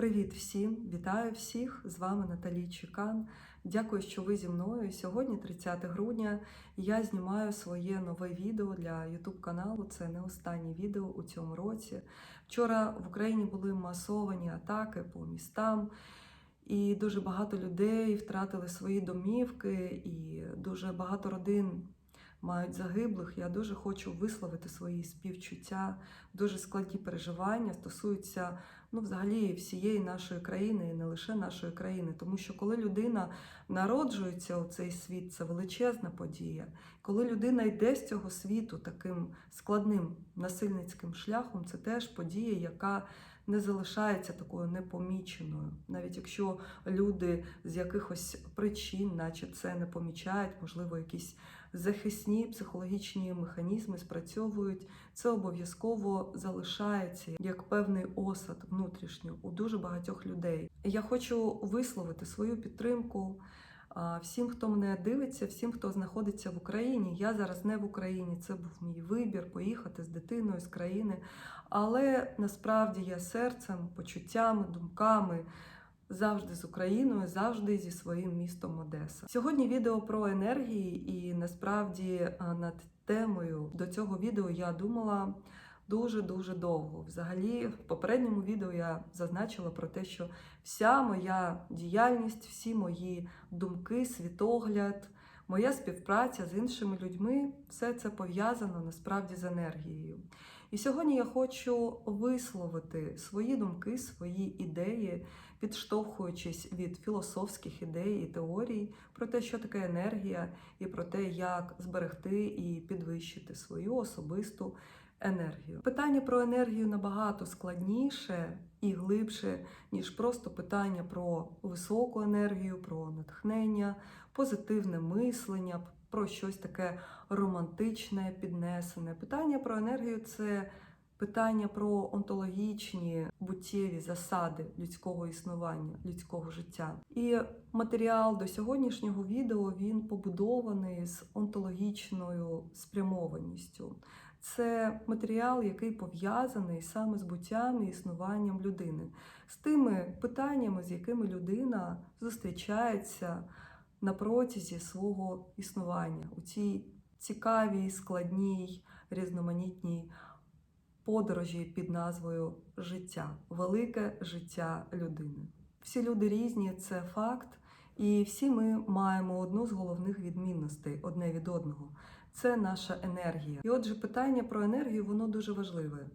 Привіт всім! Вітаю всіх! З вами Наталі Чекан. Дякую, що ви зі мною. Сьогодні, 30 грудня, я знімаю своє нове відео для YouTube каналу. Це не останнє відео у цьому році. Вчора в Україні були масовані атаки по містам, і дуже багато людей втратили свої домівки, і дуже багато родин мають загиблих. Я дуже хочу висловити свої співчуття, дуже складні переживання стосуються ну, взагалі всієї нашої країни і не лише нашої країни. Тому що коли людина народжується у цей світ, це величезна подія. Коли людина йде з цього світу таким складним насильницьким шляхом, це теж подія, яка не залишається такою непоміченою, навіть якщо люди з якихось причин, наче це не помічають, можливо, якісь захисні психологічні механізми спрацьовують, це обов'язково залишається як певний осад внутрішньо у дуже багатьох людей. Я хочу висловити свою підтримку. Всім, хто мене дивиться, всім, хто знаходиться в Україні, я зараз не в Україні. Це був мій вибір поїхати з дитиною з країни. Але насправді я серцем, почуттями, думками завжди з Україною, завжди зі своїм містом Одеса. Сьогодні відео про енергії, і насправді над темою до цього відео я думала дуже-дуже довго. Взагалі, в попередньому відео я зазначила про те, що вся моя діяльність, всі мої думки, світогляд. Моя співпраця з іншими людьми все це пов'язано насправді з енергією. І сьогодні я хочу висловити свої думки, свої ідеї, відштовхуючись від філософських ідей і теорій про те, що таке енергія, і про те, як зберегти і підвищити свою особисту енергію. Питання про енергію набагато складніше і глибше, ніж просто питання про високу енергію, про натхнення, позитивне мислення, про щось таке романтичне, піднесене. Питання про енергію це питання про онтологічні буттєві засади людського існування, людського життя. І матеріал до сьогоднішнього відео він побудований з онтологічною спрямованістю. Це матеріал, який пов'язаний саме з буттям і існуванням людини, з тими питаннями, з якими людина зустрічається на протязі свого існування у цій цікавій, складній, різноманітній подорожі під назвою життя, велике життя людини. Всі люди різні, це факт, і всі ми маємо одну з головних відмінностей одне від одного це наша енергія. І отже, питання про енергію воно дуже важливе,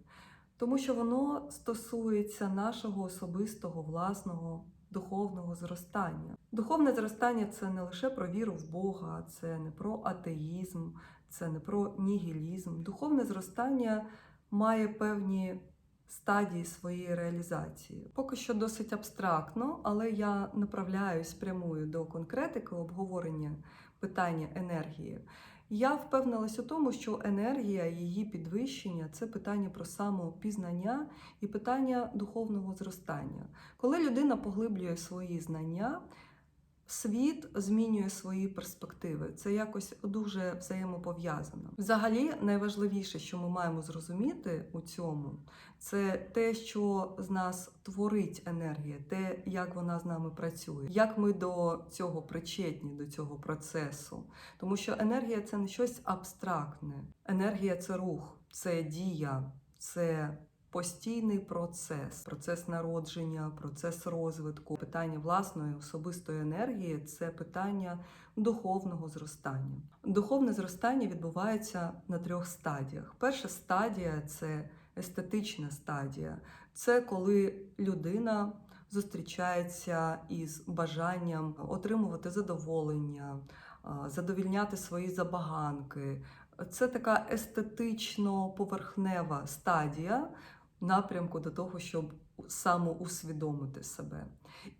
тому що воно стосується нашого особистого власного духовного зростання. Духовне зростання це не лише про віру в Бога, це не про атеїзм, це не про нігілізм. Духовне зростання має певні стадії своєї реалізації. Поки що досить абстрактно, але я направляюсь прямую до конкретики обговорення питання енергії. Я впевнилась у тому, що енергія, її підвищення це питання про самопізнання і питання духовного зростання. Коли людина поглиблює свої знання, світ змінює свої перспективи. Це якось дуже взаємопов'язано. Взагалі, найважливіше, що ми маємо зрозуміти у цьому, це те, що з нас творить енергія, те, як вона з нами працює, як ми до цього причетні, до цього процесу. Тому що енергія це не щось абстрактне. Енергія це рух, це дія, це постійний процес, процес народження, процес розвитку, питання власної особистої енергії це питання духовного зростання. Духовне зростання відбувається на трьох стадіях. Перша стадія це естетична стадія, це коли людина зустрічається із бажанням отримувати задоволення, задовільняти свої забаганки. Це така естетично поверхнева стадія, напрямку до того, щоб самоусвідомити себе.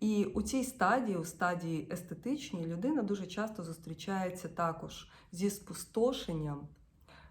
І у цій стадії, у стадії естетичній, людина дуже часто зустрічається також зі спустошенням.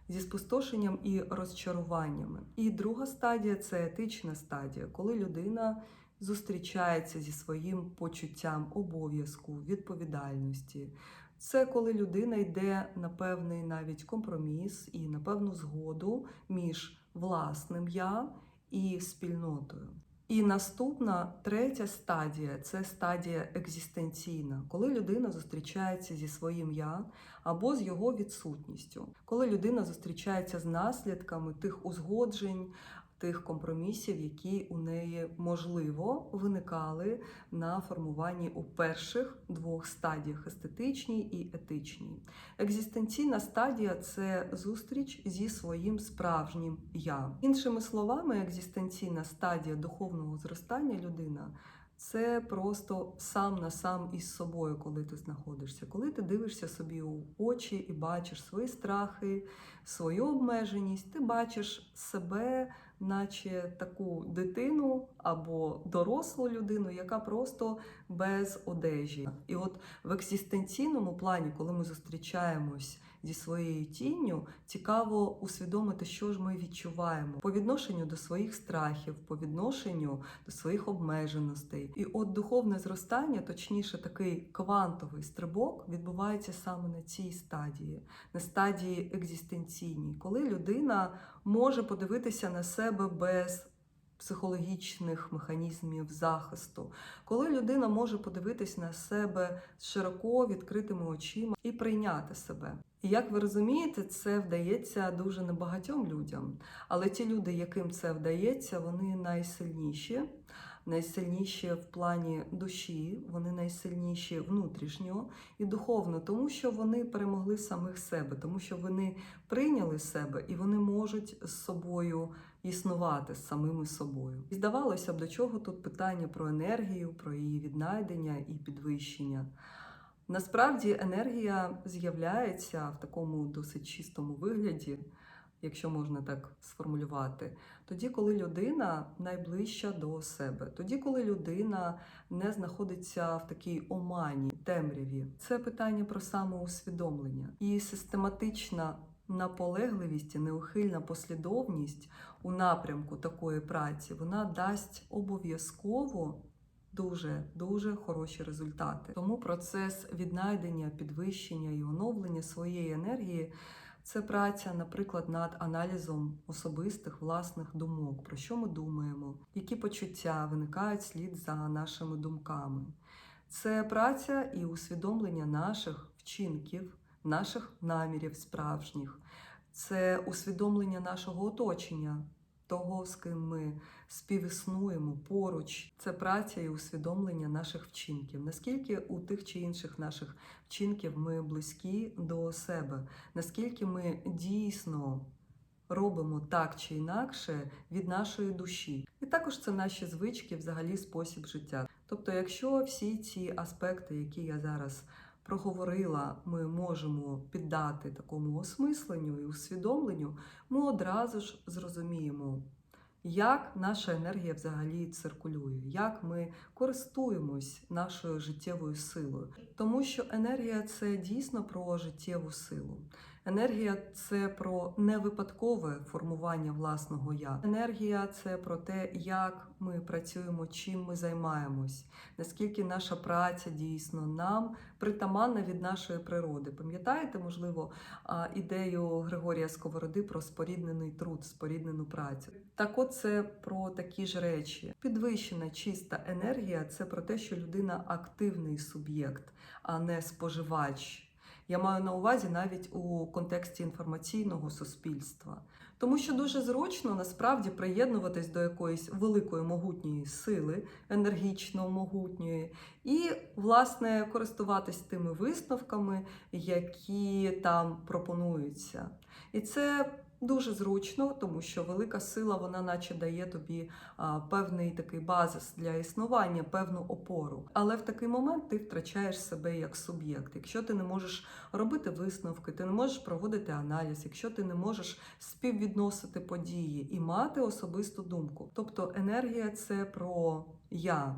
Зі спустошенням і розчаруваннями. І друга стадія це етична стадія, коли людина зустрічається зі своїм почуттям обов'язку, відповідальності. Це коли людина йде на певний навіть компроміс і на певну згоду між власним я і спільнотою. І наступна третя стадія це стадія екзистенційна, коли людина зустрічається зі своїм я або з його відсутністю, коли людина зустрічається з наслідками тих узгоджень, тих компромісів, які у неї можливо виникали на формуванні у перших двох стадіях естетичній і етичній. Екзистенційна стадія це зустріч зі своїм справжнім я. Іншими словами, екзистенційна стадія духовного зростання людина. Це просто сам на сам із собою, коли ти знаходишся, коли ти дивишся собі у очі і бачиш свої страхи, свою обмеженість, ти бачиш себе, наче таку дитину або дорослу людину, яка просто без одежі. І от в екзистенційному плані, коли ми зустрічаємось зі своєю тінню, цікаво усвідомити, що ж ми відчуваємо по відношенню до своїх страхів, по відношенню до своїх обмеженостей. І от духовне зростання, точніше, такий квантовий стрибок, відбувається саме на цій стадії, на стадії екзистенційній, коли людина може подивитися на себе без психологічних механізмів захисту, коли людина може подивитись на себе широко відкритими очима і прийняти себе. І як ви розумієте, це вдається дуже небагатьом людям. Але ті люди, яким це вдається, вони найсильніші, найсильніші в плані душі, вони найсильніші внутрішньо і духовно, тому що вони перемогли самих себе, тому що вони прийняли себе і вони можуть з собою існувати з самими собою. І здавалося б, до чого тут питання про енергію, про її віднайдення і підвищення. Насправді енергія з'являється в такому досить чистому вигляді, якщо можна так сформулювати, тоді, коли людина найближча до себе, тоді, коли людина не знаходиться в такій омані, темряві. Це питання про самоусвідомлення і систематична наполегливість і неухильна послідовність у напрямку такої праці вона дасть обов'язково дуже дуже хороші результати. Тому процес віднайдення, підвищення і оновлення своєї енергії. Це праця, наприклад, над аналізом особистих власних думок, про що ми думаємо, які почуття виникають слід за нашими думками. Це праця і усвідомлення наших вчинків, наших намірів справжніх, це усвідомлення нашого оточення, того, з ким ми співіснуємо поруч. Це праця і усвідомлення наших вчинків. Наскільки у тих чи інших наших вчинків ми близькі до себе, наскільки ми дійсно робимо так чи інакше від нашої душі. І також це наші звички, взагалі спосіб життя. Тобто, якщо всі ці аспекти, які я зараз проговорила, ми можемо піддати такому осмисленню і усвідомленню, ми одразу ж зрозуміємо, як наша енергія взагалі циркулює, як ми користуємось нашою життєвою силою. Тому що енергія це дійсно про життєву силу. Енергія це про невипадкове формування власного я. Енергія це про те, як ми працюємо, чим ми займаємось, наскільки наша праця дійсно нам притаманна від нашої природи. Пам'ятаєте, можливо, ідею Григорія Сковороди про споріднений труд, споріднену працю? Так, от це про такі ж речі. Підвищена чиста енергія це про те, що людина активний суб'єкт, а не споживач. Я маю на увазі навіть у контексті інформаційного суспільства, тому що дуже зручно насправді приєднуватись до якоїсь великої могутньої сили, енергічно могутньої, і власне користуватись тими висновками, які там пропонуються. І це Дуже зручно, тому що велика сила, вона наче дає тобі певний такий базис для існування, певну опору. Але в такий момент ти втрачаєш себе як суб'єкт. Якщо ти не можеш робити висновки, ти не можеш проводити аналіз, якщо ти не можеш співвідносити події і мати особисту думку. Тобто енергія це про я,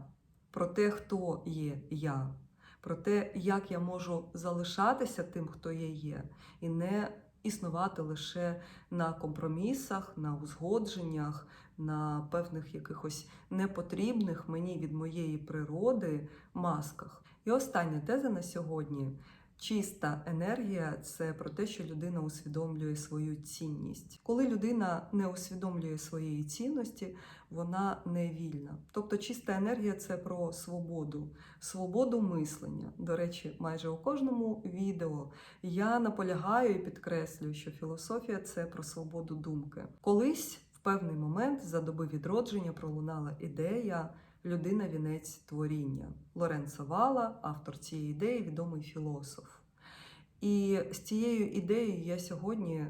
про те, хто є я, про те, як я можу залишатися тим, хто я є, і не існувати лише на компромісах, на узгодженнях, на певних якихось непотрібних мені від моєї природи масках. І остання теза на сьогодні. Чиста енергія це про те, що людина усвідомлює свою цінність. Коли людина не усвідомлює своєї цінності, вона не вільна. Тобто, чиста енергія це про свободу, свободу мислення. До речі, майже у кожному відео я наполягаю і підкреслюю, що філософія це про свободу думки. Колись в певний момент за доби відродження пролунала ідея. Людина вінець творіння. Лоренцо Вала, автор цієї ідеї, відомий філософ. І з цією ідеєю я сьогодні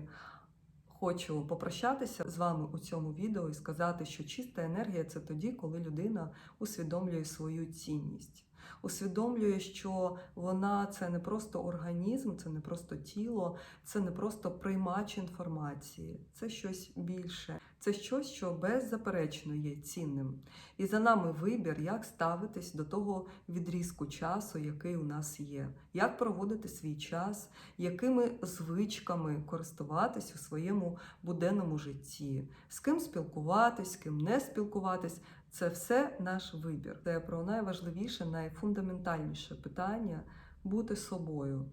хочу попрощатися з вами у цьому відео і сказати, що чиста енергія це тоді, коли людина усвідомлює свою цінність. Усвідомлює, що вона це не просто організм, це не просто тіло, це не просто приймач інформації, це щось більше, це щось, що беззаперечно є цінним. І за нами вибір, як ставитись до того відрізку часу, який у нас є, як проводити свій час, якими звичками користуватись у своєму буденному житті, з ким спілкуватись, з ким не спілкуватись. Це все наш вибір. Це про найважливіше, найфундаментальніше питання бути собою.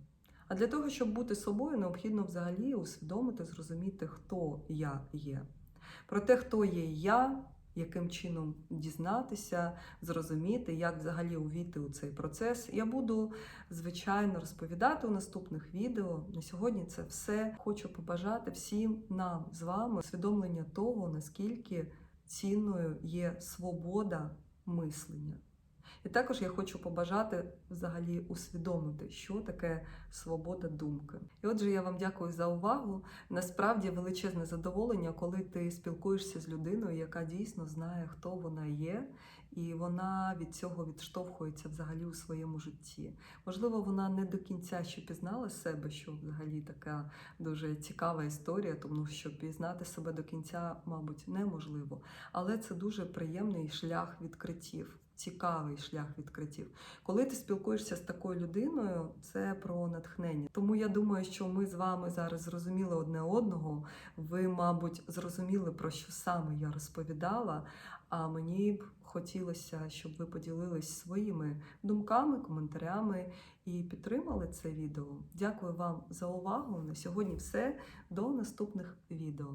А для того, щоб бути собою, необхідно взагалі усвідомити, зрозуміти, хто я є. Про те, хто є я, яким чином дізнатися, зрозуміти, як взагалі увійти у цей процес. Я буду, звичайно, розповідати у наступних відео. На сьогодні це все. Хочу побажати всім нам з вами усвідомлення того, наскільки цінною є свобода мислення. І також я хочу побажати взагалі усвідомити, що таке свобода думки. І отже, я вам дякую за увагу. Насправді величезне задоволення, коли ти спілкуєшся з людиною, яка дійсно знає, хто вона є, і вона від цього відштовхується взагалі у своєму житті. Можливо, вона не до кінця ще пізнала себе, що взагалі така дуже цікава історія, тому що пізнати себе до кінця, мабуть, неможливо. Але це дуже приємний шлях відкриттів. Цікавий шлях відкриттів. Коли ти спілкуєшся з такою людиною, це про натхнення. Тому я думаю, що ми з вами зараз зрозуміли одне одного. Ви, мабуть, зрозуміли, про що саме я розповідала. А мені б хотілося, щоб ви поділились своїми думками, коментарями і підтримали це відео. Дякую вам за увагу. На сьогодні все. До наступних відео.